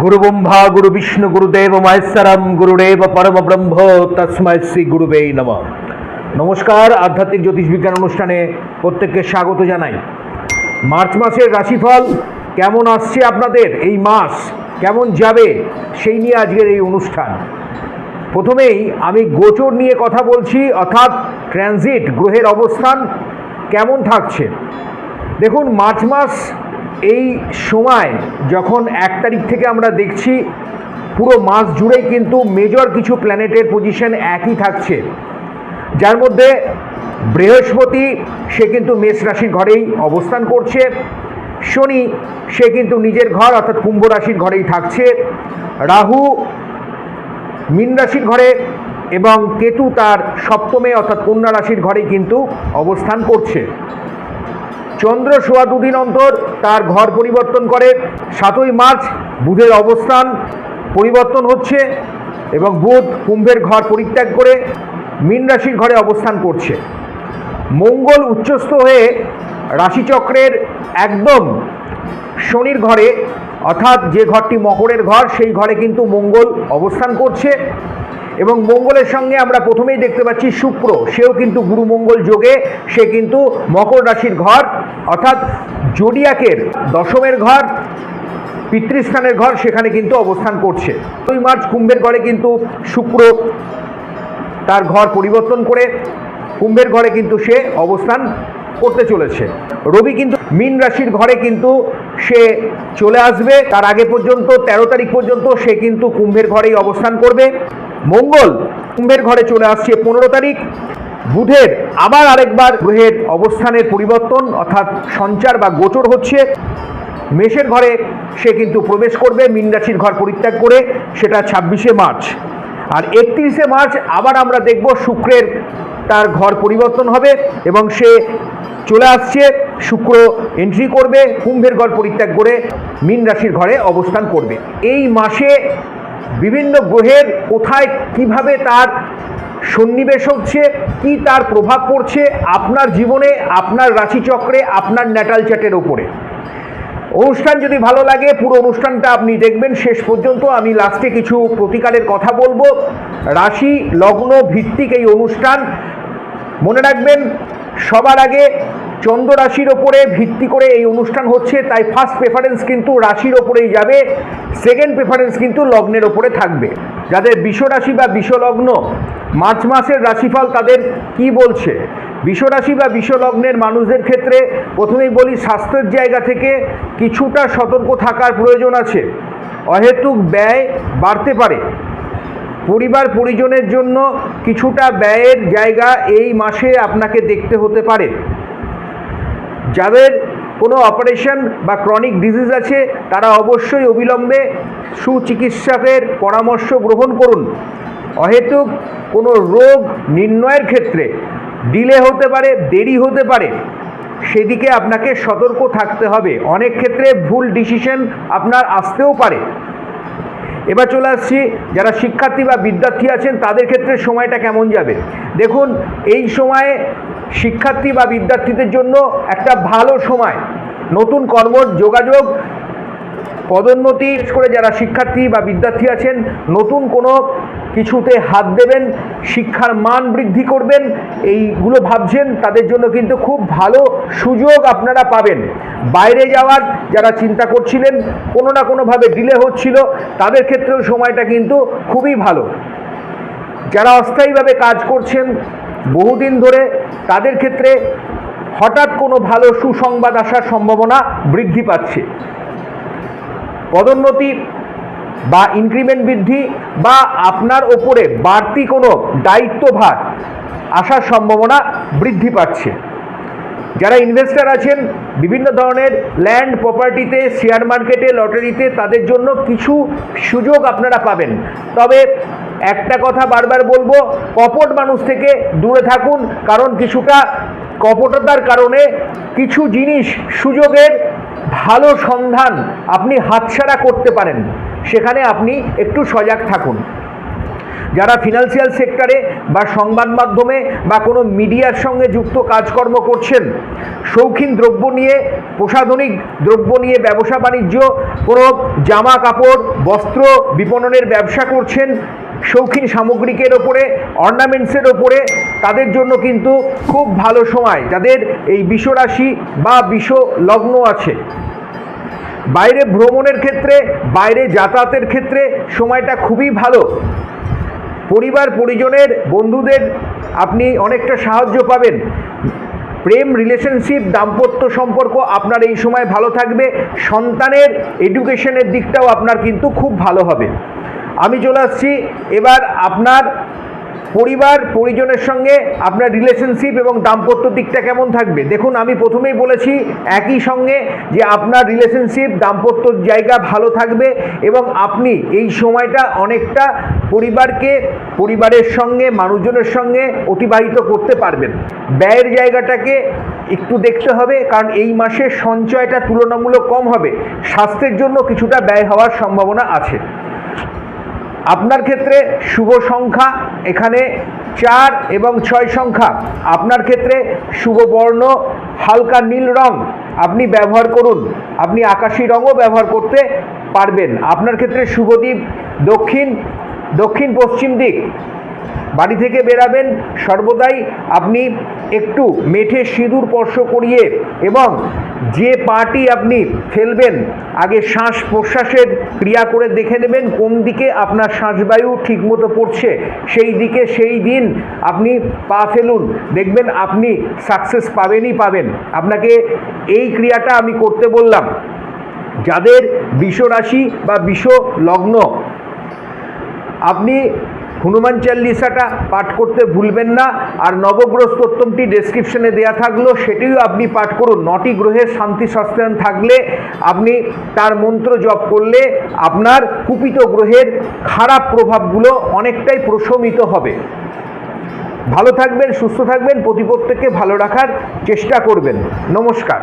গুরু ব্রহ্মা গুরু বিষ্ণু গুরুদেব মহেশ্বরম গুরুদেব পরম ব্রহ্ম তস্ময় শ্রী গুরুবে নম নমস্কার আধ্যাত্মিক জ্যোতিষ বিজ্ঞান অনুষ্ঠানে প্রত্যেককে স্বাগত জানাই। মার্চ মাসের রাশিফল কেমন আসছে আপনাদের? এই মাস কেমন যাবে? সেই নিয়ে আজকের এই অনুষ্ঠান। প্রথমেই আমি গোচর নিয়ে কথা বলছি, অর্থাৎ ট্রানজিট গ্রহের অবস্থান কেমন থাকছে? দেখুন, মার্চ মাস এই সময় যখন এক তারিখ থেকে আমরা দেখছি পুরো মাস জুড়েই কিন্তু মেজর কিছু প্ল্যানেটের পজিশন একই থাকছে। যার মধ্যে বৃহস্পতি, সে কিন্তু মেষ রাশির ঘরেই অবস্থান করছে। শনি, সে কিন্তু নিজের ঘর, অর্থাৎ কুম্ভ রাশির ঘরেই থাকছে। রাহু মীন রাশির ঘরে এবং কেতু তার সপ্তমে, অর্থাৎ কন্যা রাশির ঘরেই কিন্তু অবস্থান করছে। চন্দ্র সোয়া দুদিন অন্তর তার ঘর পরিবর্তন করে। সাতই মার্চ বুধের অবস্থান পরিবর্তন হচ্ছে এবং বুধ কুম্ভের ঘর পরিত্যাগ করে মীন রাশির ঘরে অবস্থান করছে। মঙ্গল উচ্চস্থ হয়ে রাশিচক্রের একদম শনির ঘরে, অর্থাৎ যে ঘরটি মকরের ঘর, সেই ঘরে কিন্তু মঙ্গল অবস্থান করছে। এবং মঙ্গলের সঙ্গে আমরা প্রথমেই দেখতে পাচ্ছি শুক্র। সেও কিন্তু গুরু মঙ্গল যোগে, সে কিন্তু মকর রাশির ঘর, অর্থাৎ জোডিয়াকের দশমের ঘর, পিতৃস্থানের ঘর সেখানে কিন্তু অবস্থান করছে। দুই মার্চ কুম্ভের ঘরে কিন্তু শুক্র তার ঘর পরিবর্তন করে, কুম্ভের ঘরে কিন্তু সে অবস্থান করতে চলেছে। রবি কিন্তু মীন রাশির ঘরে কিন্তু সে চলে আসবে। তার আগে পর্যন্ত ১৩ তারিখ পর্যন্ত সে কিন্তু কুম্ভের ঘরেই অবস্থান করবে। মঙ্গল কুম্ভের ঘরে চলে আসছে পনেরো তারিখ। বুধের আবার আরেকবার গ্রহের অবস্থানের পরিবর্তন, অর্থাৎ সঞ্চার বা গোচর হচ্ছে। মেষের ঘরে সে কিন্তু প্রবেশ করবে, মীন রাশির ঘর পরিত্যাগ করে, সেটা ছাব্বিশে মার্চ। আর একত্রিশে মার্চ আবার আমরা দেখব শুক্রের তার ঘর পরিবর্তন হবে এবং সে চলে আসছে, শুক্র এন্ট্রি করবে, কুম্ভের ঘর পরিত্যাগ করে মীন রাশির ঘরে অবস্থান করবে। এই মাসে বিভিন্ন গ্রহের কোথায় কীভাবে তার সন্নিবেশ হচ্ছে, কি তার প্রভাব পড়ছে আপনার জীবনে, আপনার রাশিচক্রে, আপনার ন্যাটাল চ্যাটের ওপরে অনুষ্ঠান যদি ভালো লাগে, পুরো অনুষ্ঠানটা আপনি দেখবেন। শেষ পর্যন্ত আমি লাস্টে কিছু প্রতিকারের কথা বলব। রাশি, লগ্ন ভিত্তিক এই অনুষ্ঠান। মনে রাখবেন, সবার আগে চন্দ্র রাশির ওপরে ভিত্তি করে এই অনুষ্ঠান হচ্ছে, তাই ফার্স্ট প্রেফারেন্স কিন্তু রাশির ওপরেই যাবে সেকেন্ড প্রেফারেন্স কিন্তু লগ্নের ওপরে থাকবে। যাদের বিশ্বরাশি বা বিশ্বলগ্ন, মার্চ মাসের রাশিফল তাদের কি বলছে? বিশ্বরাশি বা বিশ্বলগ্নের মানুষদের ক্ষেত্রে প্রথমেই বলি, স্বাস্থ্যের জায়গা থেকে কিছুটা সতর্ক থাকার প্রয়োজন আছে। অহেতুক ব্যয় বাড়তে পারে। পরিবার পরিজনের জন্য কিছুটা ব্যয়ের জায়গা এই মাসে আপনাকে দেখতে হতে পারে। যাদের কোনো অপারেশন বা ক্রনিক ডিজিজ আছে, তারা অবশ্যই অবিলম্বে সুচিকিৎসকের পরামর্শ গ্রহণ করুন। অহেতুক কোনো রোগ নির্ণয়ের ক্ষেত্রে ডিলে হতে পারে, দেরি হতে পারে, সেদিকে আপনাকে সতর্ক থাকতে হবে। অনেক ক্ষেত্রে ভুল ডিসিশন আপনার আসতেও পারে। এবার চলে আসছি, যারা শিক্ষার্থী বা বিদ্যার্থী আছেন, তাদের ক্ষেত্রে সময়টা কেমন যাবে? দেখুন, এই সময়ে শিক্ষার্থী বা বিদ্যার্থীদের জন্য একটা ভালো সময়। নতুন কর্ম যোগাযোগ, পদোন্নতি করে যারা শিক্ষার্থী বা বিদ্যার্থী আছেন, নতুন কোনো কিছুতে হাত দেবেন, শিক্ষার মান বৃদ্ধি করবেন, এইগুলো ভাবছেন, তাদের জন্য কিন্তু খুব ভালো সুযোগ আপনারা পাবেন। বাইরে যাওয়ার যারা চিন্তা করছিলেন, কোনো না কোনোভাবে ডিলে হচ্ছিল, তাদের ক্ষেত্রেও সময়টা কিন্তু খুবই ভালো। যারা অস্থায়ীভাবে কাজ করছেন, বহুদিন ধরে, তাদের ক্ষেত্রে হঠাৎ কোনো ভালো সুসংবাদ আসার সম্ভাবনা বৃদ্ধি পাচ্ছে। পদোন্নতি বা ইনক্রিমেন্ট বৃদ্ধি বা আপনার ওপরে বাড়তি কোনো দায়িত্বভার আসার সম্ভাবনা বৃদ্ধি পাচ্ছে। যারা ইনভেস্টার আছেন, বিভিন্ন ধরনের ল্যান্ড প্রপার্টিতে শেয়ার মার্কেটে লটারিতে তাদের জন্য কিছু সুযোগ আপনারা পাবেন। তবে একটা কথা বারবার বলব, কপট মানুষ থেকে দূরে থাকুন, কারণ কিছুটা কপটতার কারণে কিছু জিনিস সুযোগের ভালো সন্ধান আপনি হাতছাড়া করতে পারেন। সেখানে আপনি একটু সজাগ থাকুন। যারা ফিনান্সিয়াল সেক্টরে বা সংবাদ মাধ্যমে বা কোনো মিডিয়ার সঙ্গে যুক্ত কাজকর্ম করছেন, শৌখিন দ্রব্য নিয়ে, প্রসাধনিক দ্রব্য নিয়ে, ব্যবসা বাণিজ্য, কোনো জামা কাপড়, বস্ত্র বিপণনের ব্যবসা করছেন শৌখিন সামগ্রিকের ওপরে অর্নামেন্টসের ওপরে, তাদের জন্য কিন্তু খুব ভালো সময়। যাদের এই বিশ্বরাশি বা বিষ লগ্ন আছে। বাইরে ভ্রমণের ক্ষেত্রে, বাইরে যাতায়াতের ক্ষেত্রে সময়টা খুবই ভালো। পরিবার, পরিজনের, বন্ধুদের আপনি অনেকটা সাহায্য পাবেন। প্রেম রিলেশনশিপ দাম্পত্য সম্পর্ক আপনার এই সময় ভালো থাকবে। সন্তানের এডুকেশনের দিকটাও আপনার কিন্তু খুব ভালো হবে। আমি চলে আসছি। এবার আপনার পরিবার, পরিজনের সঙ্গে আপনার রিলেশনশিপ এবং দাম্পত্য দিকটা কেমন থাকবে? দেখুন, আমি প্রথমেই বলেছি একই সঙ্গে যে আপনার রিলেশনশিপ দাম্পত্য জায়গা ভালো থাকবে এবং আপনি এই সময়টা অনেকটা পরিবারকে, পরিবারের সঙ্গে, মানুষজনের সঙ্গে অতিবাহিত করতে পারবেন। ব্যয়ের জায়গাটাকে একটু দেখতে হবে, কারণ এই মাসে সঞ্চয়টা তুলনামূলক কম হবে। স্বাস্থ্যের জন্য কিছুটা ব্যয় হওয়ার সম্ভাবনা আছে। আপনার ক্ষেত্রে শুভ সংখ্যা এখানে চার এবং ছয় সংখ্যা। আপনার ক্ষেত্রে শুভ বর্ণ, হালকা নীল রং আপনি ব্যবহার করুন। আপনি আকাশি রঙও ব্যবহার করতে পারবেন। আপনার ক্ষেত্রে শুভদ্বীপ দক্ষিণ দক্ষিণ পশ্চিম দিক। বাড়ি থেকে বেরাবেন। সর্বদাই আপনি একটু মেঠে সিঁদুর স্পর্শ করিয়ে এবং যে পাটি আপনি ফেলবেন, আগে শ্বাস প্রশ্বাসের ক্রিয়া করে দেখে নেবেন কোন দিকে আপনার শ্বাসবায়ু ঠিকমতো পড়ছে। সেই দিকে সেই দিন আপনি পা ফেলুন। দেখবেন আপনি সাকসেস পাবেনই পাবেন। আপনাকে এই ক্রিয়াটা আমি করতে বললাম। যাদের বিষ রাশি বা বিষ লগ্ন আপনি হনুমান চাল্লিশাটা পাঠ করতে ভুলবেন না, আর নবগ্রহ স্তোত্তমটি ডেসক্রিপশনে দেওয়া থাকল, সেটিও আপনি পাঠ করুন। নটি গ্রহের শান্তি সস্তায়ন থাকলে আপনি তার মন্ত্র জপ করলে আপনার কুপিত গ্রহের খারাপ প্রভাবগুলো অনেকটাই প্রশমিত হবে। ভালো থাকবেন, সুস্থ থাকবেন, প্রতি প্রত্যেককে ভালো রাখার চেষ্টা করবেন। নমস্কার।